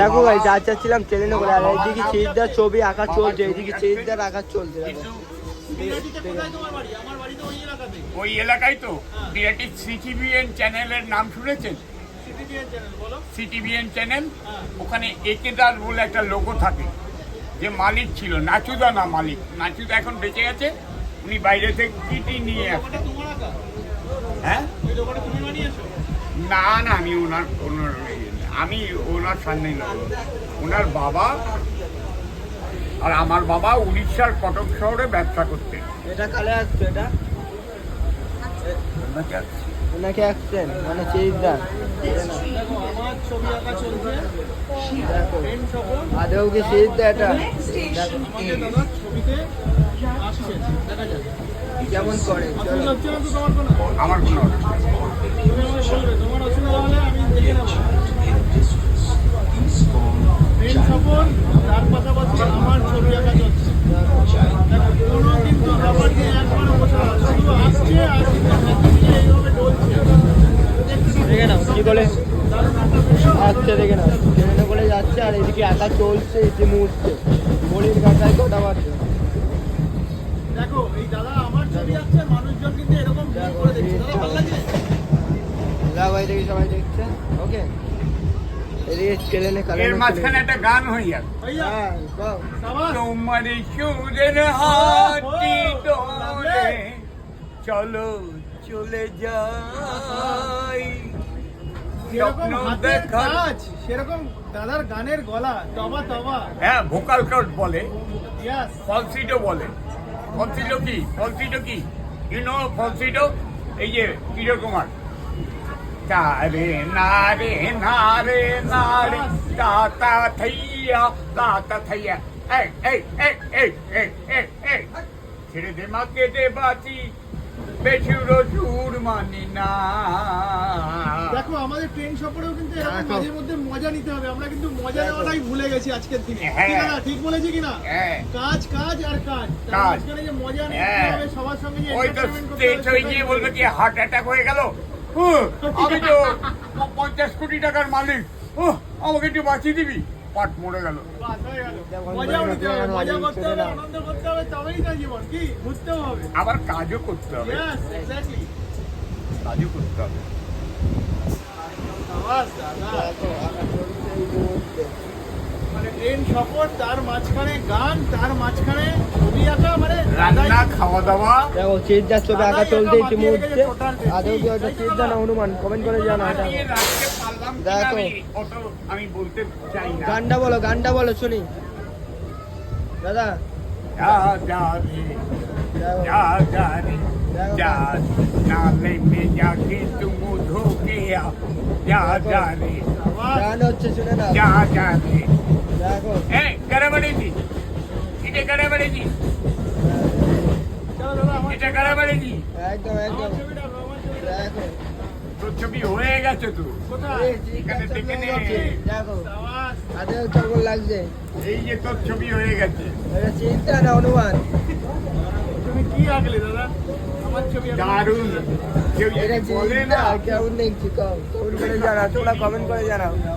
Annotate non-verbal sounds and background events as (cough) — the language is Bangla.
দেখো ভাই, যা চাচ্ছিলাম ট্রেনে করে আর এইদিকে চিজদার ছবি আঁকা চলছে, এইদিকে চিজদার আঁকা চলছে ওই এলাকায় তো ক্রিয়েটিভ সিটিভিএন চ্যানেলের নাম শুনেছেন? সিটিভিএন চ্যানেল ওখানে একেদার বলে একটা লোগো থাকে, যে মালিক ছিল, নাচুদা না মালিক। নাচুদা এখন বেঁচে গেছে, উনি বাইরে থেকে কিটি নিয়ে হ্যাঁ? না না আমি ওনার ওনার আমি ওনার সামনে নয় ওনার বাবা আর আমার বাবা উড়িষ্যার কটক শহরে ব্যবসা করতেন এটা কালে আসছে এটা? ওনাকে আসছেন মানে আদেও কি এটা? কেমন করে? আমার কোনো অসুবিধা নেই। তার পাশাপাশি আমার ছবি আঁকা চলছে দেখো, কোনো কিন্তু ব্যাপার নিয়ে একবারও বসে না। শুধু আসছে আর কিন্তু হাতে নিয়ে এইভাবে ডলছে। দেখে নাও কি আচ্ছা দেখে নাও ট্রেনে করে যাচ্ছে আর এদিকে একা চলছে ইতি মুহূর্তে বলির কাটায় কটা বাজছে দেখো এই দাদা আমার ছবি আঁকছে মানুষজন কিন্তু এরকম করে দেখছে দাদা ভালো লাগছে যা ভাই দেখি সবাই দেখছে ওকে এর মাঝখানে একটা গান হয়ে হ্যাঁ তোমার সুরের হাতি চলো চলে যাই যেরকম হাতের কাজ সেরকম দাদার গানের গলা তবা তবা। হ্যাঁ ভোকাল কার্ড বলে। ইয়াস ফলসিটো বলে। ফলসিটো কি? ফলসিটো কি? ইউনো ফলসিটো এই যে কীরকম কুমার তারে নারে নারে নারে তাতা থাইয়া তাতা থাইয়া। এই এই এই এই এই এই। ছেড়ে দে মাকে দে বাঁচি। বেচুরো সুর মানি না দেখো আমাদের ট্রেন সফরেও কিন্তু এরকম মাঝে মধ্যে মজা নিতে হবে। আমরা কিন্তু মজা নেওয়াটাই ভুলে গেছি আজকের দিনে। হ্যাঁ। ঠিক বলেছি হ্যাঁ। কাজ কাজ আর কাজ। মাঝখানে যে মজা নিতে হ্যাঁ। হবে সবার সঙ্গে যে ওই তো স্টেজ হয়ে গিয়ে বলবে কি হার্ট অ্যাটাক হয়ে গেল? আমি তো (laughs) পঞ্চাশ কোটি টাকার মালিক। উহ, আমাকে একটু বাঁচিয়ে দিবি? পাট মরে গেল। আবার কাজও করতে হবে. কাজও করতে হবে। মানে ট্রেন সফর তার মাঝখানে গান তার মাঝখানে ছবি আঁকা মানে রান্না খাওয়া দাওয়া দেখো ছবি আঁকা মুহূর্তে টেস্ট। আদৌ কি ওটা চিজদা না হনুমান কমেন্ট করে জানা দেখো। আমি বলতে চাই না। গানটা বলো গানটা বলো শুনি। দাদা। নালে মে যাকে তুম ধোকে যা যা রে। গান হচ্ছে শুনে না যা যা রে। দেখো। এ করে বলেছি এটা করে বলেছি চলো দাদা, এটা করে বলেছি একদম একদম। দেখো। তোর ছবি হয়ে গেছে তো। কোথায়? এই দেখে নে। দেখো। আদেও কেমন লাগছে। এই যে তোর ছবি হয়ে গেছে। এটা চিন্তা না হনুমান তুমি কি আঁকলে দাদা। দারুণ। কেউ বলে না। কেমন দেখছি কম। কমেন্ট করে জানা তোমরা কমেন্ট করে জানাও।